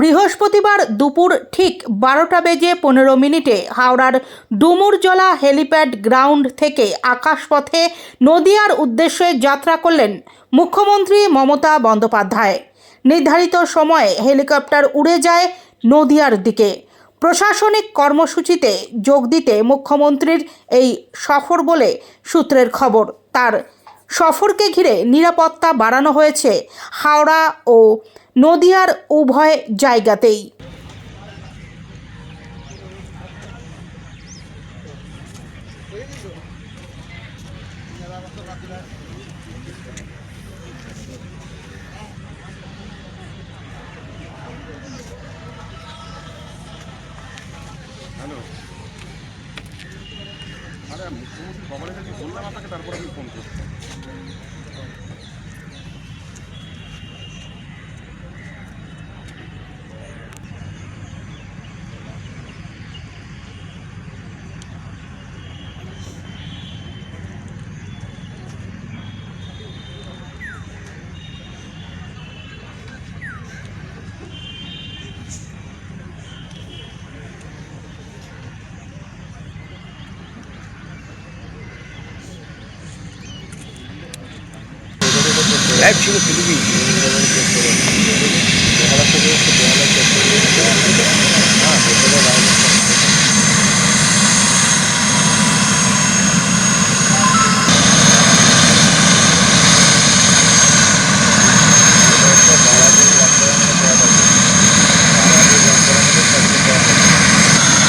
বৃহস্পতিবার দুপুর ঠিক বারোটা বেজে পনেরো মিনিটে হাওড়ার ডুমুরজলা হেলিপ্যাড গ্রাউন্ড থেকে আকাশপথে নদিয়ার উদ্দেশ্যে যাত্রা করলেন মুখ্যমন্ত্রী মমতা বন্দ্যোপাধ্যায়। নির্ধারিত সময়ে হেলিকপ্টার উড়ে যায় নদিয়ার দিকে। প্রশাসনিক কর্মসূচিতে যোগ দিতে মুখ্যমন্ত্রীর এই সফর বলে সূত্রের খবর। তার সফরকে ঘিরে নিরাপত্তা বাড়ানো হয়েছে হাওড়া ও নদিয়ার উভয় জায়গাতেই। আমি ফোন করছি। লাইভ ছিল টিভি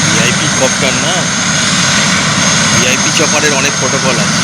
ভিআইপি কপ্টার না ভিআইপি চপারের অনেক প্রোটোকল আছে।